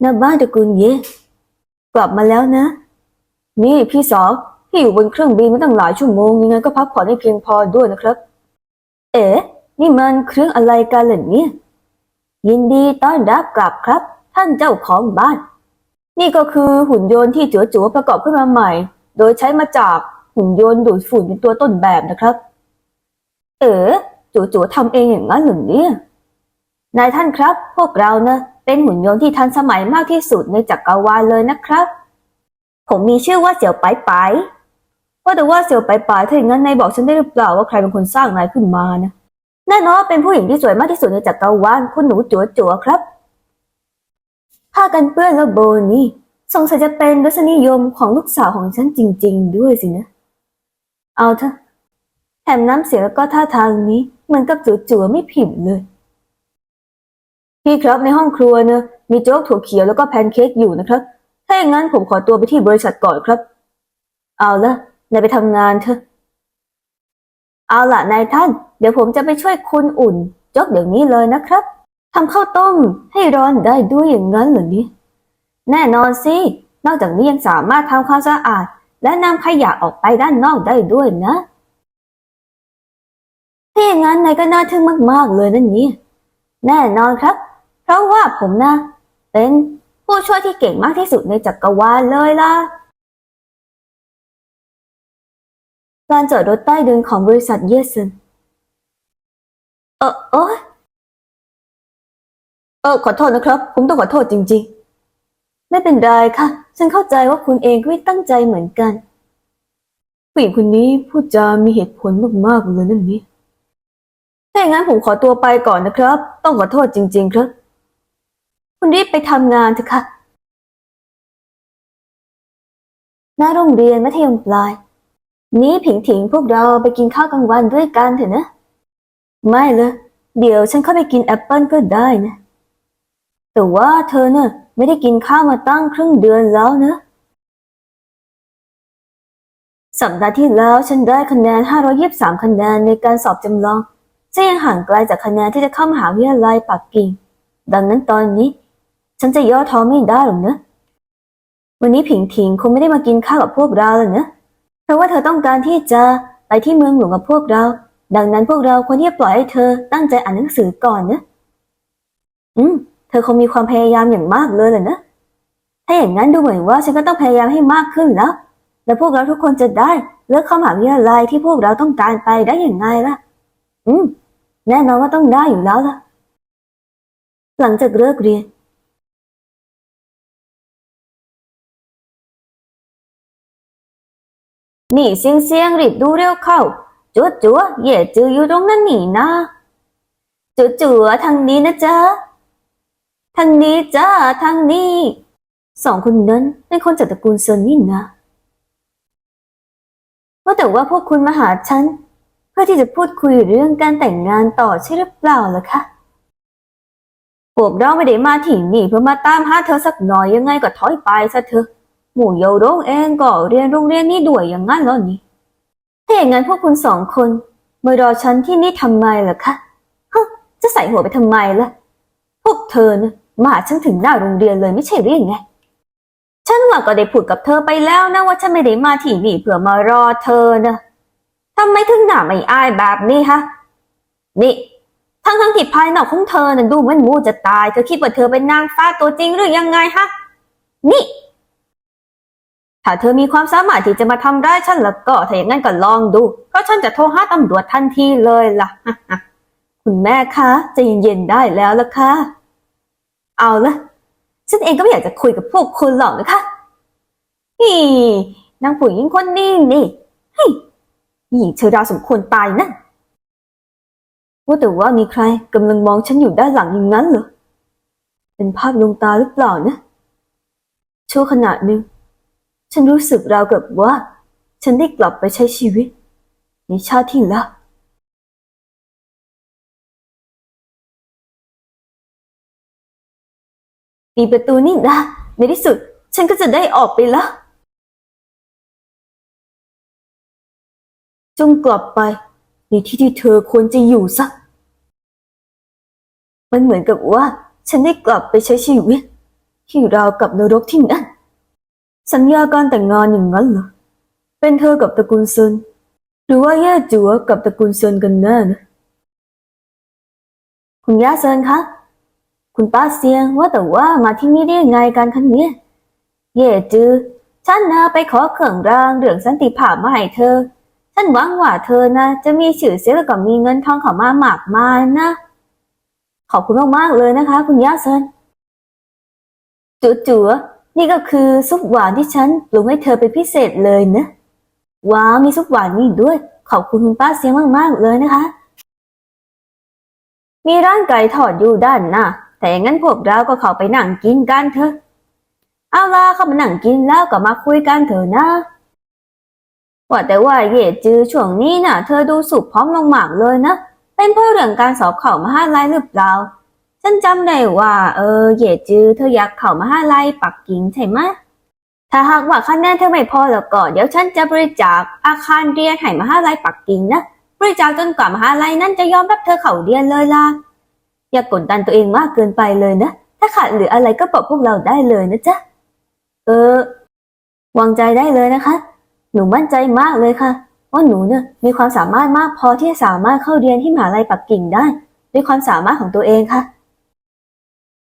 หน้าบ้านตระกูลเย่กลับมาแล้วนะ นี่พี่สาวพี่อยู่บนเครื่องบินมาตั้งหลายชั่วโมงยังไงก็พักผ่อนให้เพียงพอด้วยนะครับ เอ๋นี่มันเครื่องอะไรกันล่ะเนี่ย ยินดีต้อนรับกลับครับ ท่านเจ้าของบ้าน นี่ก็คือหุ่นยนต์ที่จัวๆประกอบขึ้นมาใหม่ โดยใช้มาจากหุ่นยนต์ดูดฝุ่นเป็นตัวต้นแบบนะครับ เอ๋จัวๆทำเองอย่างนั้นเหรือเนี่ยนายท่านครับ พวกเรานะ เป็นหุ่นยนต์ที่ทันสมัยมากที่สุดในจักรวาลเลยนะครับ ผมมีชื่อว่าเสี่ยวไปไปว่าแต่ว่าเสี่ยวไปไปถ้าอย่างนั้นนายบอกฉันได้หรือเปล่าว่าใครเป็นคนสร้างนายขึ้นมานะแน่นอนว่าเป็นผู้หญิงที่สวยมากที่สุดในจักรวาลคุณหนูจัวจัวๆครับผ้ากันเปื้อนและโบนี่สงสัยจะเป็นรสนิยมของลูกสาวของฉันจริง ๆ ด้วยสินะ เอาเถอะแถมน้ำเสียงแล้วก็ท่าทางนี้มือนกับจัวจัวๆไม่ผิดเลย พี่ครับในห้องครัวเนอะมีโจ๊กถั่วเขียวแล้วก็แพนเค้กอยู่นะครับ ถ้าอย่างนั้นผมขอตัวไปที่บริษัทก่อนครับ เอาละนายไปทำงานเถอะ เอาละนายท่าน เดี๋ยวผมจะไปช่วยคุณอุ่นโจ๊กเดี๋ยวนี้เลยนะครับทำข้าวต้มให้ร้อนได้ด้วยอย่างนั้นเหรอนี่แน่นอนสิ นอกจากนี้ยังสามารถทำความสะอาด และนำขยะออกไปด้านนอกได้ด้วยนะถ้าอย่างนั้นนายก็น่าทึ่งมากๆเลยนั่นนี่แน่นอนครับ เพราะว่าผมนะ เป็นผู้ช่วยที่เก่งมากที่สุดในจักรวาลเลยล่ะ การจอดรถใต้ดินของบริษัทเยสันเออเออเออขอโทษนะครับ ผมต้องขอโทษจริง ๆ ไม่เป็นไรค่ะ ฉันเข้าใจว่าคุณเองก็ไม่ตั้งใจเหมือนกันผู้หญิงคนนี้พูดจามีเหตุผลมากๆเลยนั่นนี่ถ้าอย่างนั้นผมขอตัวไปก่อนนะครับ ต้องขอโทษจริง ๆ ครับ คุณรีบไปทำงานเถอะค่ะหน้าโรงเรียนมัธยมปลาย นี้ผิงถิงพวกเราไปกินข้าวกลางวันด้วยกันเถอะนะ ไม่เลย เดี๋ยวฉันเข้าไปกินแอปเปิลก็ได้นะ แต่ว่าเธอเนะ่ะไม่ได้กินข้าวมาตั้งครึ่งเดือนแล้วนะ สัปดาห์ที่แล้วฉันได้คะแนน 523 คะแนนในการสอบจำลองจะยังห่างไกลจากคะแนนที่จะเข้ามหาวิทยาลัยปักกิ่ง ดังนั้นตอนนี้ ฉันจะย่อท้อไม่ได้หรอกนะวันนี้ผิงถิงคงไม่ได้มากินข้าวกับพวกเราแล้วนะเพราะว่าเธอต้องการที่จะไปที่เมืองหลวงกับพวกเรา ดังนั้นพวกเราควรที่จะปล่อยให้เธอตั้งใจอ่านหนังสือก่อนนะ อืม เธอคงมีความพยายามอย่างมากเลยแหละนะ ถ้าอย่างนั้นดูเหมือนว่าฉันก็ต้องพยายามให้มากขึ้นแล้ว และพวกเราทุกคนจะได้เลือกเข้ามหาวิทยาลัยที่พวกเราต้องการไปได้อย่างไงล่ะ อืม แน่นอนว่าต้องได้อยู่แล้วล่ะ หลังจากเลิกเรียน นี่เสียงเสียงรีบดูเร็วเข้าจัวจัวเหย่จืออยู่ตรงนั้นนี่นะจัวจัวทางนี้นะจ๊ะทางนี้จ้าทางนี้ สองคนนั้นเป็นคนจากตระกูลเซินนี่นะว่าแต่ว่าพวกคุณมาหาฉัน เพื่อที่จะพูดคุยเรื่องการแต่งงานต่อใช่หรือเปล่าล่ะคะพวกเราไม่ได้มาที่นี่เพื่อมาตามหาเธอสักหน่อยยังไงก็ถอยไปซะเถอะ หมู่เยาโรงเองก็เรียนโรงเรียนนี้ด้วยอย่างนั้นเหรอนี่ ถ้าอย่างนั้นพวกคุณสองคนมารอฉันที่นี่ทำไมล่ะคะฮะจะใส่หัวไปทำไมล่ะ พวกเธอนะมาหาฉันถึงหน้าโรงเรียนเลยไม่ใช่หรือยังไง ฉันว่าก็ได้พูดกับเธอไปแล้วนะว่าฉันไม่ได้มาที่นี่เพื่อมารอเธอนะทำไมถึงหน้าไม่อายแบบนี้ฮะ นี่ทั้งทั้งที่ภายนอกของเธอน่ะดูเหมือนมูจะตาย เธอคิดว่าเธอเป็นนางฟ้าตัวจริงหรือยังไงฮะ นี่ ถ้าเธอมีความสามารถที่จะมาทำร้ายฉันแล้วก็ถ้าอย่างนั้นก็ลองดู เพราะฉันจะโทรหาตำรวจทันทีเลยล่ะ คุณแม่คะใจะเย็นๆได้แล้วล่ะค่ะเอาละฉันเองก็ไม่อยากจะคุยกับพวกคุณหรอกนะคะนี่นางผู้หญิงคนนี้นี่เฮ้ยหญิงเชอดาสมควรตายนั่นว่าแต่ว่ามีใครกำลังมองฉันอยู่ด้านหลังอย่างนั้นเหรอเป็นภาพลวงตาหรือเปล่านะชั่วขณะหนึ่ง ฉันรู้สึกราวกับว่า ฉันได้กลับไปใช้ชีวิต ในชาติที่แล้วมีประตูนี่นะ ในที่สุด ฉันก็จะได้ออกไปแล้วจงกลับไป ในที่ที่เธอควรจะอยู่ซะมันเหมือนกับว่า ฉันได้กลับไปใช้ชีวิต ที่ราวกับนรกที่นั่น สัญญาการแต่งงานอย่างนั้นเหรอ เป็นเธอกับตระกูลเซิน หรือว่าแย่จัวกับตระกูลเซินกันแน่นะ คุณย่าเซินคะ คุณป้าเซียงว่าแต่ว่ามาที่นี่ได้ยังไงกันคะเนี่ยเย่จือ ฉันนะไปขอเครื่องรางเรื่องสันติภาพมาให้เธอ ฉันหวังว่าเธอนะ จะมีชื่อเสียงแล้วก็มีเงินทองเข้ามามากมายนะ ขอบคุณมากๆเลยนะคะ คุณย่าเซินจู๋ว นี่ก็คือซุปหวานที่ฉันปรุงให้เธอเป็นพิเศษเลยนะว้าวมีซุปหวานนี่ด้วย ขอบคุณคุณป้าเสียงมากๆเลยนะคะ มีร้านไก่ทอดอยู่ด้านหน้าแต่อย่างนั้นพวกเราก็เข้าไปนั่งกินกันเถอะเอาล่ะเข้ามานั่งกินแล้วก็มาคุยกันเถอะนะว่าแต่ว่าเย่จือช่วงนี้น่ะ เธอดูสุขพร้อมลงมากเลยนะ เป็นเพราะเรื่องการสอบเข้ามหาลัยหรือเปล่า ฉันจำได้ว่า เออเหย่จือเธออยากเข้ามหาลัยปักกิ่งใช่ไหมถ้าหากว่าคะแนนเธอไม่พอแล้วก็เดี๋ยวฉันจะบริจาคอาคารเรียนให้มหาลัยปักกิ่งนะบริจาคจนกว่ามหาลัยนั้นจะยอมรับเธอเข้าเรียนเลยล่ะอย่ากกดดันตัวเองมากเกินไปเลยนะ ถ้าขาดเหรืออะไรก็บอกพวกเราได้เลยนะจ๊ะเออ วางใจได้เลยนะคะ หนูมั่นใจมากเลยค่ะว่าหนูเนี่ยมีความสามารถมากพอที่จะสามารถเข้าเรียนที่มหาลัยปักกิ่งได้ ด้วยความสามารถของตัวเองค่ะ